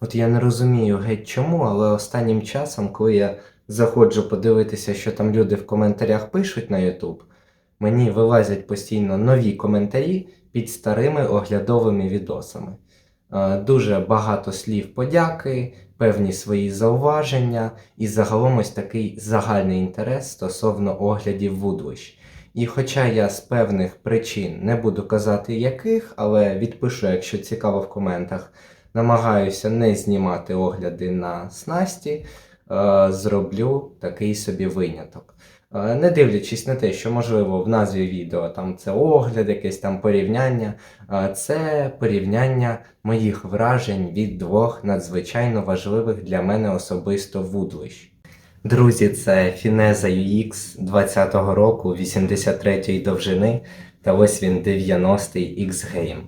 От я не розумію геть чому, але останнім часом, коли я заходжу подивитися, що там люди в коментарях пишуть на YouTube, мені вилазять постійно нові коментарі під старими оглядовими відосами. Е, Дуже багато слів подяки, певні свої зауваження і загалом ось такий загальний інтерес стосовно оглядів вудлищ. І хоча я з певних причин не буду казати яких, але відпишу, якщо цікаво в коментах, намагаюся не знімати огляди на снасті, е, зроблю такий собі виняток. Е, Не дивлячись на те, що можливо в назві відео там це огляд, якесь там порівняння, е, це порівняння моїх вражень від двох надзвичайно важливих для мене особисто вудлищ. Друзі, це Фінеза UX 20-го року, 83-ї довжини, та ось він 90-й X-Game.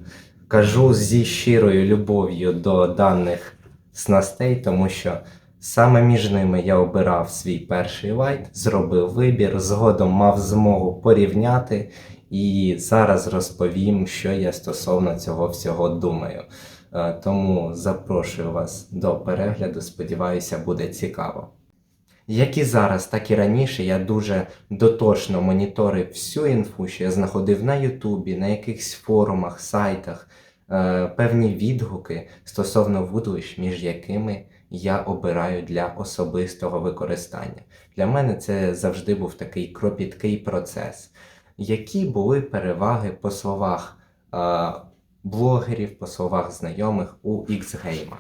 Кажу зі щирою любов'ю до даних снастей, тому що саме між ними я обирав свій перший лайт, зробив вибір, згодом мав змогу порівняти, і зараз розповім, що я стосовно цього всього думаю. Е, Тому запрошую вас до перегляду, сподіваюся, буде цікаво. Як і зараз, так і раніше я дуже дотошно моніторив всю інфу, що я знаходив на Ютубі, на якихось форумах, сайтах, е, певні відгуки стосовно вудлищ, між якими я обираю для особистого використання. Для мене це завжди був такий кропіткий процес. Які були переваги по словах е, блогерів, по словах знайомих у X-Game?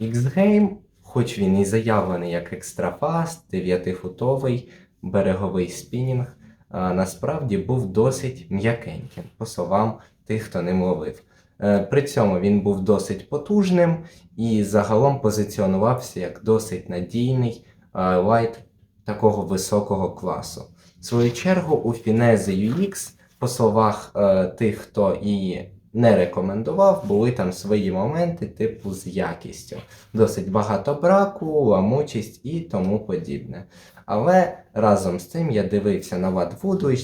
X-Game, хоч він і заявлений як екстрафаст, 9-футовий береговий спінінг, насправді був досить м'якеньким, по словам тих, хто ним ловив. Е, При цьому він був досить потужним і загалом позиціонувався як досить надійний лайт такого високого класу. В свою чергу, у Finese UX, по словах е, тих, хто її не рекомендував, були там свої моменти, типу з якістю. Досить багато браку, ламучість і тому подібне. Але разом з цим я дивився на Вад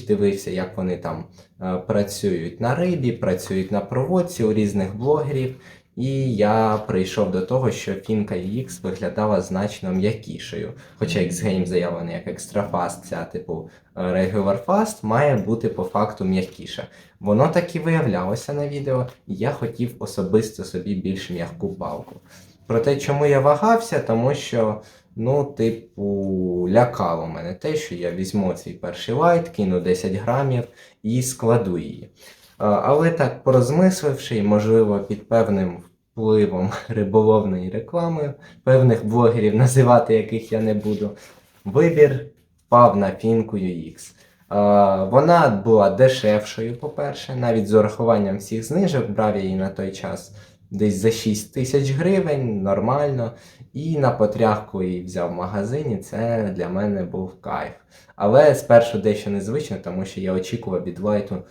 дивився, як вони там е, працюють на рибі, працюють на проводці у різних блогерів. І я прийшов до того, що Фінка UX виглядала значно м'якішою. Хоча X-Game заявлений як екстрафаст, ця типу е, Regular Fast має бути по факту м'якіша. Воно так і виявлялося на відео, і я хотів особисто собі більш м'яку палку. Проте, чому я вагався, тому що, ну, типу, лякало мене те, що я візьму цей перший лайт, кину 10 грамів і складу її. Але так, порозмисливши, і, можливо, під певним впливом риболовної реклами, певних блогерів, називати яких я не буду, вибір впав на фінку UX. Вона була дешевшою, по-перше, навіть з урахуванням всіх знижок, брав я її на той час десь за 6 тисяч гривень, нормально. І на потряхку її взяв в магазині, це для мене був кайф. Але спершу дещо незвично, тому що я очікував від лайту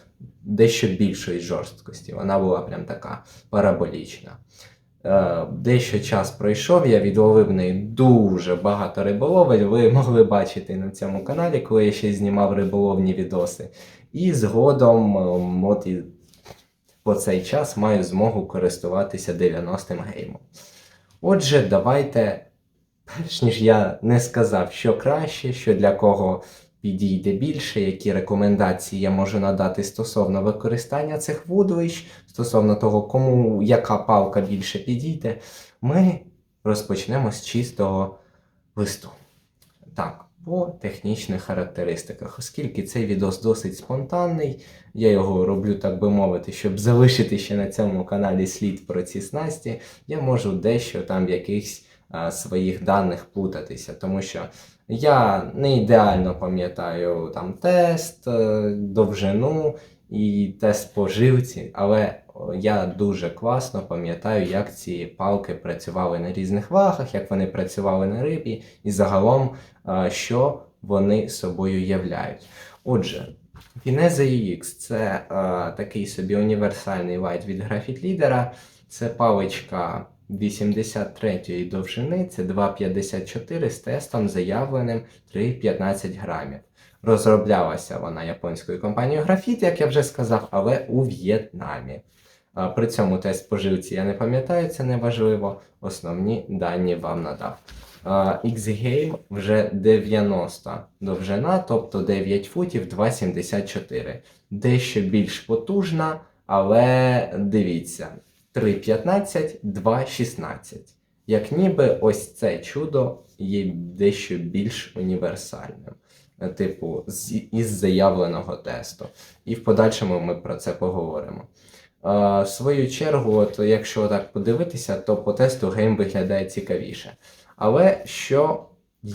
дещо більшої жорсткості. Вона була прям така параболічна. Е, Дещо час пройшов, я відловив в неї дуже багато риболовель. Ви могли бачити на цьому каналі, коли я ще знімав риболовні відоси. І згодом, ем, от і по цей час маю змогу користуватися 90-м геймом. Отже, давайте, перш ніж я не сказав, що краще, що для кого підійде більше, які рекомендації я можу надати стосовно використання цих вудлищ, стосовно того, кому яка палка більше підійде, ми розпочнемо з чистого листу. Так, по технічних характеристиках, оскільки цей відос досить спонтанний, я його роблю, так би мовити, щоб залишити ще на цьому каналі слід про ці снасті, я можу дещо там якихось своїх даних плутатися, тому що я не ідеально пам'ятаю там тест, е, довжину і тест по живці, але я дуже класно пам'ятаю, як ці палки працювали на різних вагах, як вони працювали на рибі, і загалом, е, що вони собою являють. Отже, Finese UX це е, такий собі універсальний лайт від Graphite Leader. Це паличка 83-ї довжини, це 2,54 з тестом заявленим 3,15 грамів. Розроблялася вона японською компанією Graphite, як я вже сказав, але у В'єтнамі. При цьому тест поживці я не пам'ятаю, це не важливо. Основні дані вам надав. X-Game вже 90 довжина, тобто 9 футів 2,74. Дещо більш потужна, але дивіться, 3,15, 2,16. Як ніби ось це чудо є дещо більш універсальним, е, типу, із заявленого тесту. І в подальшому ми про це поговоримо. Е, в свою чергу, от, якщо так подивитися, то по тесту гейм виглядає цікавіше. Але що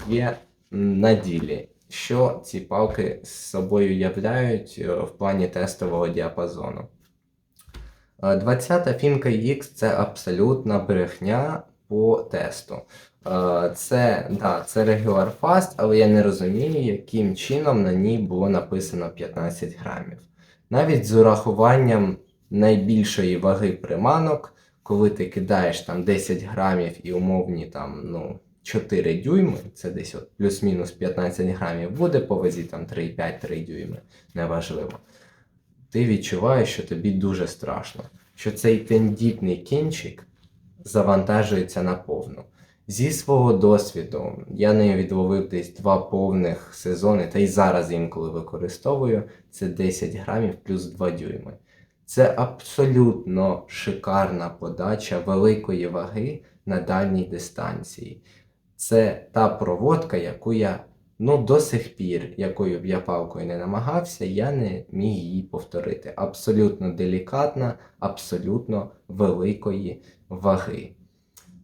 є на ділі? Що ці палки з собою являють е, в плані тестового діапазону? Е, 20-та фінка X це абсолютна брехня по тесту. Е, Це, да, це Regular Fast, але я не розумію, яким чином на ній було написано 15 грамів. Навіть з урахуванням найбільшої ваги приманок, коли ти кидаєш там 10 грамів і умовні там, ну, 4 дюйми, це десь от плюс-мінус 15 грамів, буде по вазі там 3,5-3 дюйми, неважливо. Ти відчуваєш, що тобі дуже страшно, що цей тендітний кінчик завантажується наповну. Зі свого досвіду я не відловив десь два повних сезони, та й зараз інколи використовую це 10 грамів плюс 2 дюйми. Це абсолютно шикарна подача великої ваги на дальній дистанції. Це та проводка, яку я ну, до сих пір, якою б я палкою не намагався, я не міг її повторити. Абсолютно делікатна, абсолютно великої ваги.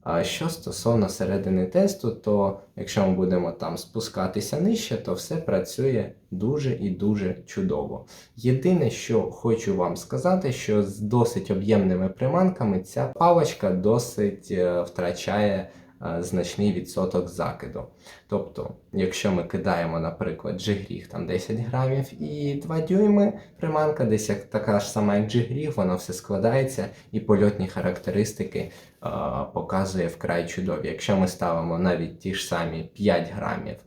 А що стосовно середини тесту, то якщо ми будемо там спускатися нижче, то все працює дуже і дуже чудово. Єдине, що хочу вам сказати, що з досить об'ємними приманками ця паличка досить е, втрачає значний відсоток закиду. Тобто, якщо ми кидаємо, наприклад, джигріг там 10 грамів і 2 дюйми, приманка десь як така ж сама, як джигріг, воно все складається і польотні характеристики е, показує вкрай чудові. Якщо ми ставимо навіть ті ж самі 5 грамів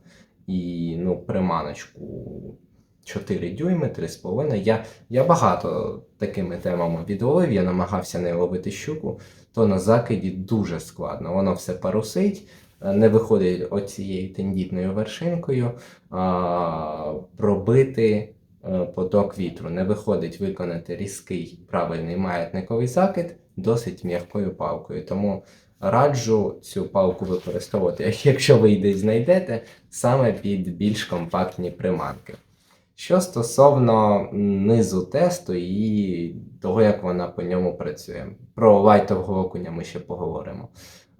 і ну, приманочку 4 дюйми, 3,5. Я, я багато такими темами відловив, я намагався не ловити щуку, то на закиді дуже складно. Воно все парусить, е, не виходить оцією тендітною вершинкою, а, пробити е, поток вітру. Не виходить виконати різкий правильний маятниковий закид досить м'якою палкою. Тому раджу цю палку використовувати, якщо ви її знайдете, саме під більш компактні приманки. Що стосовно низу тесту і того, як вона по ньому працює. Про лайтового окуня ми ще поговоримо.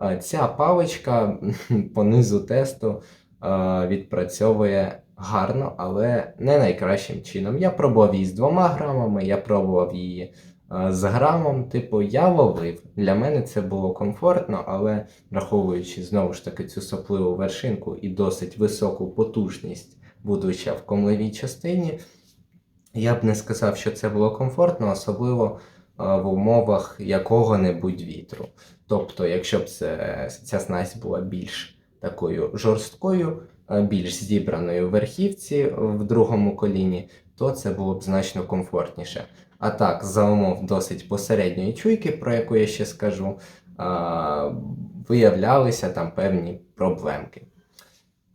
Е, Ця паличка по низу тесту е, відпрацьовує гарно, але не найкращим чином. Я пробував її з двома грамами, я пробував її е, з грамом. Типу, я ловив. Для мене це було комфортно, але враховуючи знову ж таки цю сопливу вершинку і досить високу потужність будучи в комливій частині. Я б не сказав, що це було комфортно, особливо е, в умовах якого-небудь вітру. Тобто, якщо б це, ця снасть була більш такою жорсткою, е, більш зібраною в верхівці в другому коліні, то це було б значно комфортніше. А так, за умов досить посередньої чуйки, про яку я ще скажу, е, виявлялися там певні проблемки.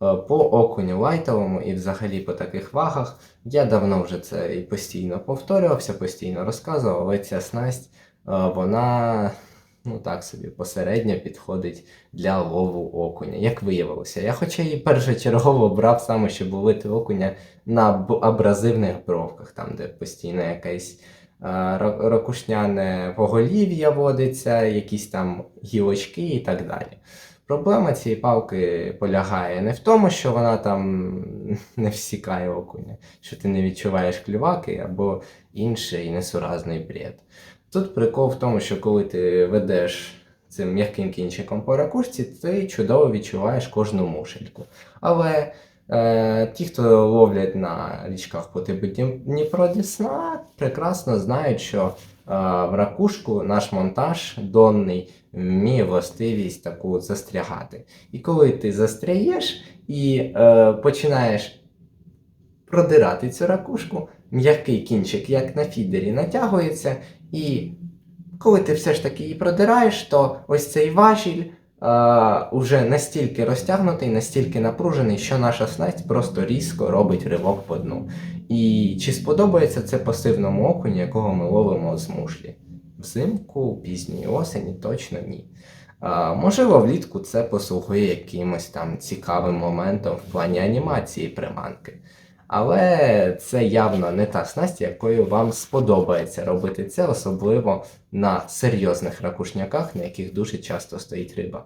Е, По окуню лайтовому і взагалі по таких вагах я давно вже це і постійно повторювався, постійно розказував, але ця снасть е, вона ну так собі посередньо підходить для лову окуня. Як виявилося, я хоча і першочергово брав саме, щоб ловити окуня на абразивних бровках, там де постійно якась е, ракушняне поголів'я водиться, якісь там гілочки і так далі. Проблема цієї палки полягає не в тому, що вона там не всікає окуня, що ти не відчуваєш клюваки або інший несуразний бред. Тут прикол в тому, що коли ти ведеш цим м'яким кінчиком по ракушці, ти чудово відчуваєш кожну мушельку. Але е, ті, хто ловлять на річках по типу Дніпро Десна, прекрасно знають, що е, в ракушку наш монтаж донний вміє властивість таку застрягати. І коли ти застряєш і е, починаєш продирати цю ракушку, м'який кінчик, як на фідері, натягується, і коли ти все ж таки її продираєш, то ось цей важіль а, уже настільки розтягнутий, настільки напружений, що наша снасть просто різко робить ривок по дну. І чи сподобається це пасивному окуні, якого ми ловимо з мушлі? Взимку, пізньої осені, точно ні. А, можливо, влітку це послугує якимось там цікавим моментом в плані анімації приманки. Але це явно не та снасть, якою вам сподобається робити це, особливо на серйозних ракушняках, на яких дуже часто стоїть риба.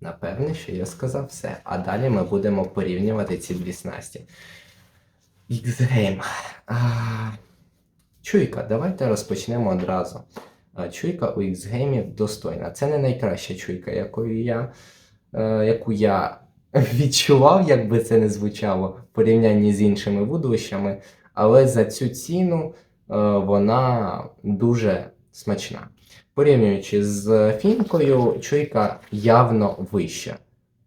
Напевне, що я сказав все. А далі ми будемо порівнювати ці дві снасті. X-Game. Чуйка, давайте розпочнемо одразу. Чуйка у X-Game достойна. Це не найкраща чуйка, якою я, е, яку я відчував, як би це не звучало в порівнянні з іншими вудовищами, але за цю ціну е, вона дуже смачна. Порівнюючи з фінкою, чуйка явно вища.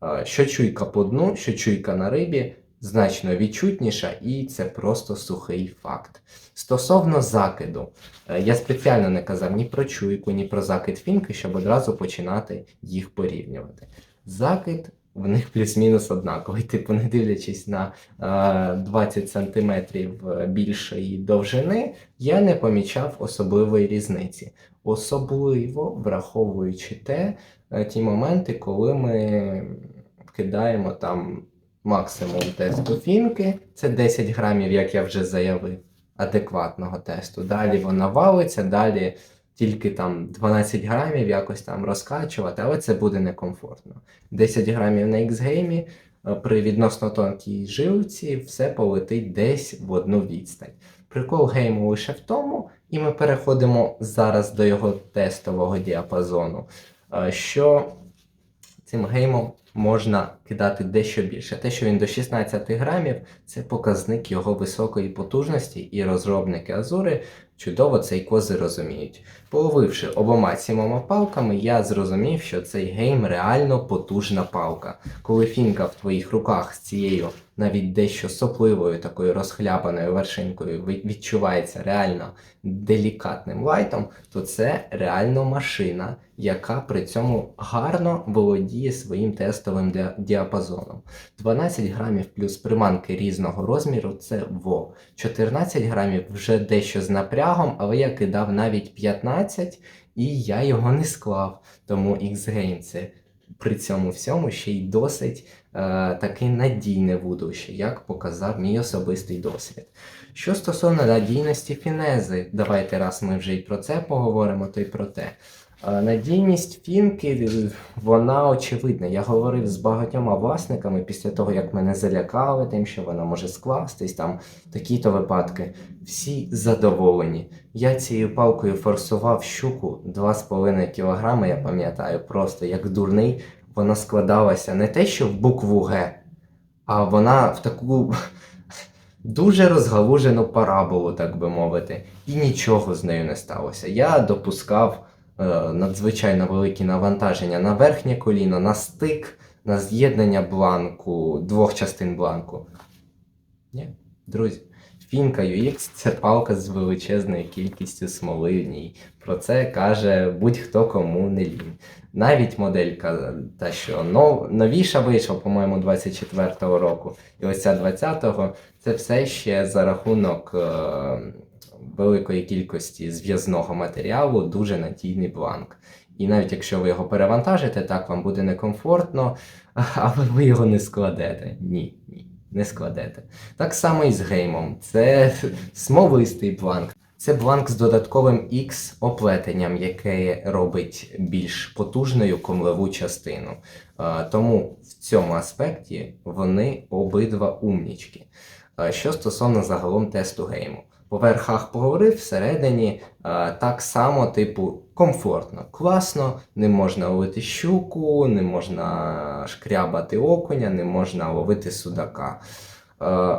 Е, Що чуйка по дну, що чуйка на рибі значно відчутніша, і це просто сухий факт. Стосовно закиду, е, я спеціально не казав ні про чуйку, ні про закид фінки, щоб одразу починати їх порівнювати. Закид в них плюс-мінус однаковий. Типу, не дивлячись на е, 20 см більшої довжини, я не помічав особливої різниці. Особливо враховуючи те, е, ті моменти, коли ми кидаємо там максимум тесту фінки, це 10 грамів, як я вже заявив, адекватного тесту. Далі вона валиться, далі тільки там 12 грамів якось там розкачувати, але це буде некомфортно. 10 грамів на X-геймі е, при відносно тонкій жилці все полетить десь в одну відстань. Прикол гейму лише в тому, і ми переходимо зараз до його тестового діапазону, е, що цим геймом можна кидати дещо більше. Те, що він до 16 грамів, це показник його високої потужності, і розробники Азури чудово цей козир розуміють. Половивши обома цімома палками, я зрозумів, що цей гейм реально потужна палка. Коли фінка в твоїх руках з цією навіть дещо сопливою, такою розхлябаною вершинкою відчувається реально делікатним лайтом, то це реально машина, яка при цьому гарно володіє своїм тестовим діа- діапазоном. 12 грамів плюс приманки різного розміру це во. 14 грамів вже дещо з напрягом, але я кидав навіть 15 і я його не склав. Тому X-Game це при цьому всьому ще й досить е, таке надійне вудовище, як показав мій особистий досвід. Що стосовно надійності фінези, давайте раз ми вже й про це поговоримо, то й про те. Надійність фінки, е, вона очевидна. Я говорив з багатьма власниками після того, як мене залякали тим, що вона може скластись, там такі-то випадки. Всі задоволені. Я цією палкою форсував щуку 2,5 кг, я пам'ятаю, просто як дурний. Вона складалася не те, що в букву Г, а вона в таку дуже розгалужену параболу, так би мовити, і нічого з нею не сталося. Я допускав надзвичайно великі навантаження на верхнє коліно, на стик, на з'єднання бланку, двох частин бланку. Ні, друзі, фінка UX це палка з величезною кількістю смоли в ній. Про це каже будь-хто кому не лінь. Навіть моделька, та що нов, новіша вийшла, по-моєму, 24-го року, і ось ця 20-го, це все ще за рахунок е, великої кількості зв'язного матеріалу, дуже надійний бланк. І навіть якщо ви його перевантажите, так вам буде некомфортно, але ви його не складете. Ні, ні, не складете. Так само і з геймом. Це смолистий бланк. Це бланк з додатковим X оплетенням, яке робить більш потужною комлеву частину. Тому в цьому аспекті вони обидва умнічки. Що стосовно загалом тесту гейму. По верхах поговорив, всередині так само, типу, комфортно, класно, не можна ловити щуку, не можна шкрябати окуня, не можна ловити судака.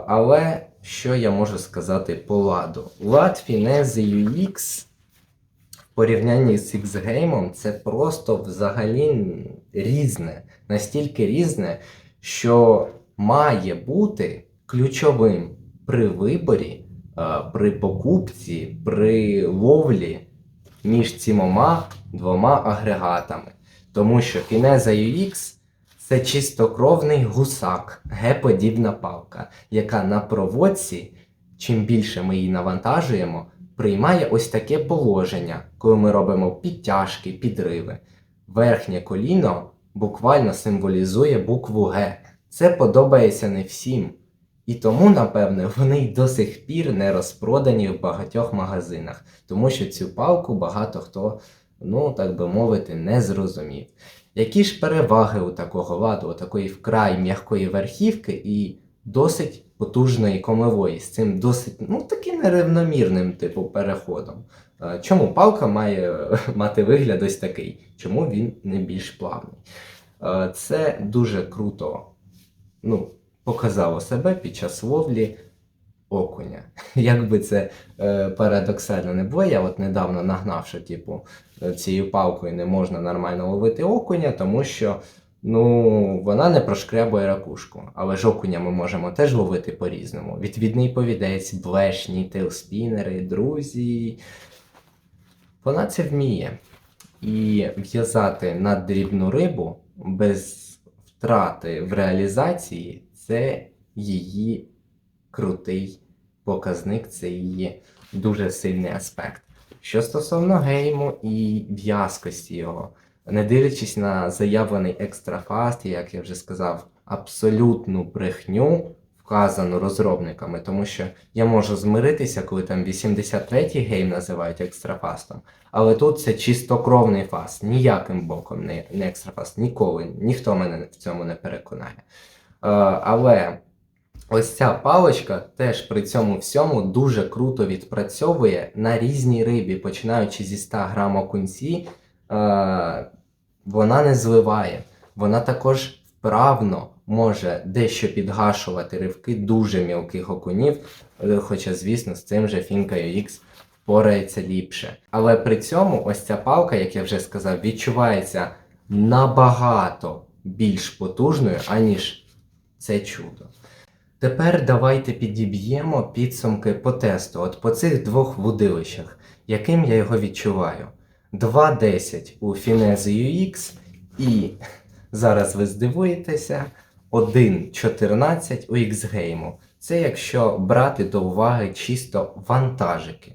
Але що я можу сказати по ладу? Лад Фінези UX в порівнянні з X-Game це просто взагалі різне, настільки різне, що має бути ключовим при виборі, е, при покупці, при ловлі між цімома двома агрегатами. Тому що Kineza UX це чистокровний гусак, Г-подібна палка, яка на проводці, чим більше ми її навантажуємо, приймає ось таке положення, коли ми робимо підтяжки, підриви. Верхнє коліно буквально символізує букву Г. Це подобається не всім. І тому, напевне, вони й до сих пір не розпродані в багатьох магазинах, тому що цю палку багато хто, ну так би мовити, не зрозумів. Які ж переваги у такого ладу, у такої вкрай м'якої верхівки і досить потужної комової, з цим досить ну, таким нерівномірним типу переходом? Чому палка має е, мати вигляд ось такий? Чому він не більш плавний? Це дуже круто ну, показало себе під час ловлі окуня. Як би це е, парадоксально не було, я от недавно нагнав, що типу, е, цією палкою не можна нормально ловити окуня, тому що ну, вона не прошкрябує ракушку. Але ж окуня ми можемо теж ловити по-різному. Відвідний повідець, блешні, тейлспінери, друзі. Вона це вміє. І в'язати на дрібну рибу без втрати в реалізації це її крутий показник, це її дуже сильний аспект. Що стосовно гейму і в'язкості його, не дивлячись на заявлений екстрафаст, як я вже сказав, абсолютну брехню, вказану розробниками, тому що я можу змиритися, коли там 83-й гейм називають екстрафастом, але тут це чистокровний фаст, ніяким боком не, екстрафаст, ніколи, ніхто мене в цьому не переконає. Е, але ось ця паличка теж при цьому всьому дуже круто відпрацьовує на різній рибі, починаючи зі 100 грам окунці, е, вона не зливає. Вона також вправно може дещо підгашувати ривки дуже мілких окунів, е, хоча, звісно, з цим же Finca UX впорається ліпше. Але при цьому ось ця палка, як я вже сказав, відчувається набагато більш потужною, аніж це чудо. Тепер давайте підіб'ємо підсумки по тесту, от по цих двох вудилищах, яким я його відчуваю. 2.10 у Finesse UX і зараз ви здивуєтеся, 1.14 у X-Game. Це якщо брати до уваги чисто вантажики.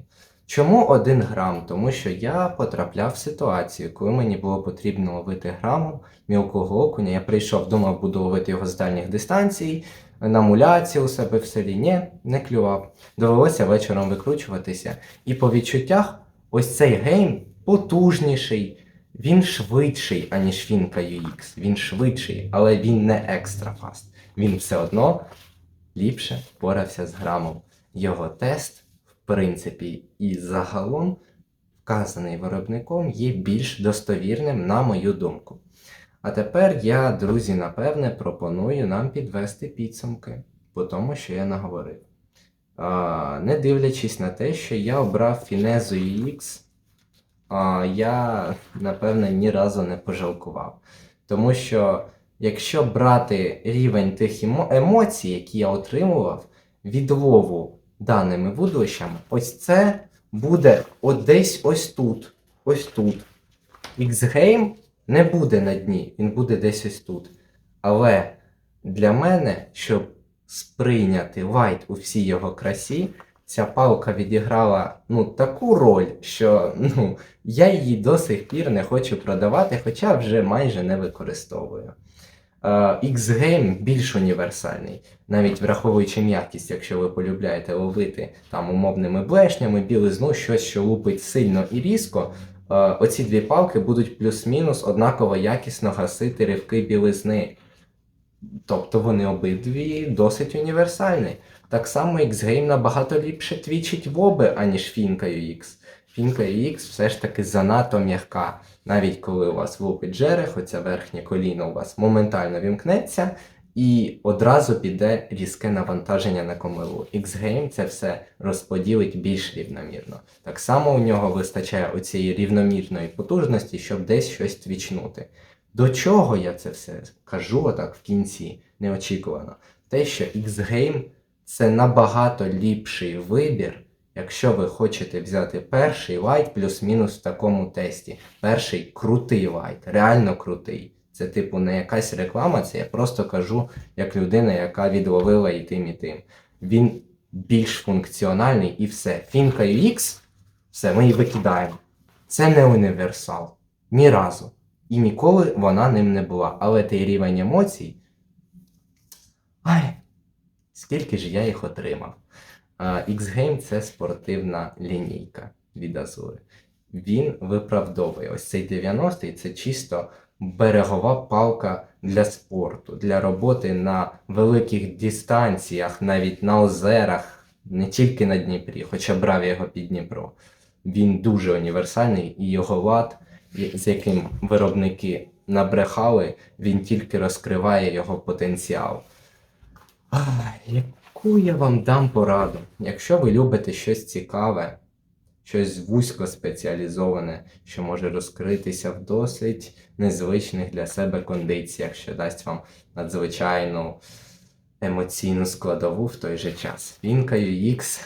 Чому 1 грам? Тому що я потрапляв в ситуацію, коли мені було потрібно ловити грамом мілкого окуня. Я прийшов, думав, буду ловити його з дальніх дистанцій, на муляці у себе в селі. Ні, не клював. Довелося вечором викручуватися. І по відчуттях, ось цей гейм потужніший, він швидший, аніж Finca UX. Він швидший, але він не екстра фаст. Він все одно ліпше впорався з грамом. Його тест, принципі, і загалом вказаний виробником є більш достовірним, на мою думку. А тепер я, друзі, напевне, пропоную нам підвести підсумки по тому, що я наговорив. А, не дивлячись на те, що я обрав Finezo UX, а, я, напевне, ні разу не пожалкував. Тому що, якщо брати рівень тих емо- емоцій, які я отримував від лову даними вудлищами, ось це буде от десь ось тут. Ось тут. X-Game не буде на дні, він буде десь ось тут. Але для мене, щоб сприйняти лайт у всій його красі, ця палка відіграла ну, таку роль, що ну, я її до сих пір не хочу продавати, хоча вже майже не використовую. X-Game більш універсальний, навіть враховуючи м'якість, якщо ви полюбляєте ловити там умовними блешнями, білизну, щось, що лупить сильно і різко, оці дві палки будуть плюс-мінус однаково якісно гасити ривки білизни. Тобто вони обидві досить універсальні. Так само X-Game набагато ліпше твічить воби, аніж Finca UX. Finca UX все ж таки занадто м'яка. Навіть коли у вас лупить жерех, оце верхнє коліно у вас моментально вімкнеться і одразу піде різке навантаження на комилу. X-Game це все розподілить більш рівномірно. Так само у нього вистачає оцієї рівномірної потужності, щоб десь щось твічнути. До чого я це все кажу отак в кінці, неочікувано? Те, що X-Game це набагато ліпший вибір, Якщо ви хочете взяти перший лайт плюс-мінус в такому тесті, перший крутий лайт, реально крутий. Це типу не якась реклама, це я просто кажу як людина, яка відловила і тим, і тим. Він більш функціональний і все. Фінка UX, все, ми її викидаємо. Це не універсал. Ні разу. І ніколи вона ним не була. Але той рівень емоцій. Ай, скільки ж я їх отримав. X-Game це спортивна лінійка від Азури. Він виправдовує. Ось цей 90-й це чисто берегова палка для спорту, для роботи на великих дистанціях, навіть на озерах, не тільки на Дніпрі, хоча брав його під Дніпро. Він дуже універсальний і його лад, з яким виробники набрехали, він тільки розкриває його потенціал. Яку я вам дам пораду? Якщо ви любите щось цікаве, щось вузько спеціалізоване, що може розкритися в досить незвичних для себе кондиціях, що дасть вам надзвичайну емоційну складову в той же час. Фінка UX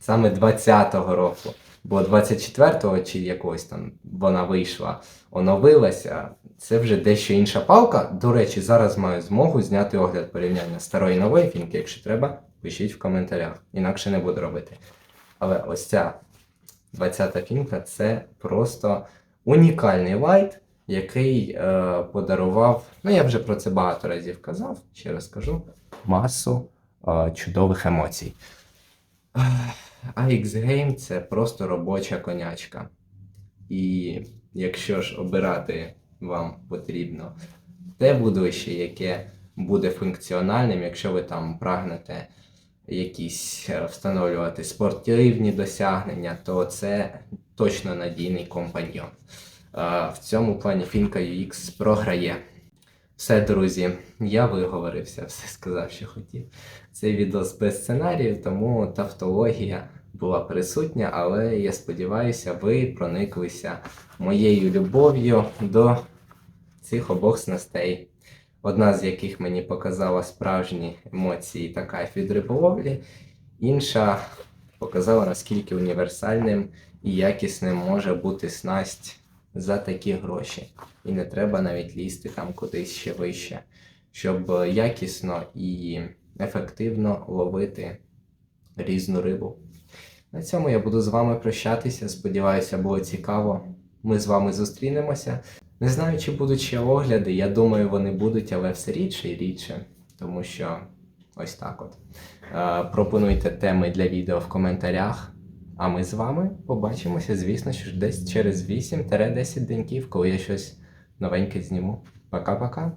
саме 20-го року, бо 24-го чи якогось там вона вийшла, оновилася. Це вже дещо інша палка. До речі, зараз маю змогу зняти огляд порівняння старої нової фінки. Якщо треба, пишіть в коментарях. Інакше не буду робити. Але ось ця 20-та фінка це просто унікальний лайт, який е, подарував. Ну, я вже про це багато разів казав, ще раз кажу, масу е, чудових емоцій. Ех, А X-Game це просто робоча конячка. І якщо ж обирати вам потрібно те вудлище, яке буде функціональним, якщо ви там прагнете якісь е, встановлювати спортивні досягнення, то це точно надійний компаньйон. Е, В цьому плані Фінка UX програє. Все, друзі, я виговорився, все сказав, що хотів. Цей відос без сценарію, тому тавтологія була присутня, але я сподіваюся, ви прониклися моєю любов'ю до цих обох снастей. Одна з яких мені показала справжні емоції та кайф від риболовлі, інша показала, наскільки універсальним і якісним може бути снасть за такі гроші. І не треба навіть лізти там кудись ще вище, щоб якісно і ефективно ловити різну рибу. На цьому я буду з вами прощатися. Сподіваюся, було цікаво. Ми з вами зустрінемося. Не знаю, чи будуть ще огляди. Я думаю, вони будуть, але все рідше і рідше. Тому що ось так от. Е, пропонуйте теми для відео в коментарях. А ми з вами побачимося, звісно, що десь через 8-10 деньків, коли я щось новеньке зніму. Пока-пока.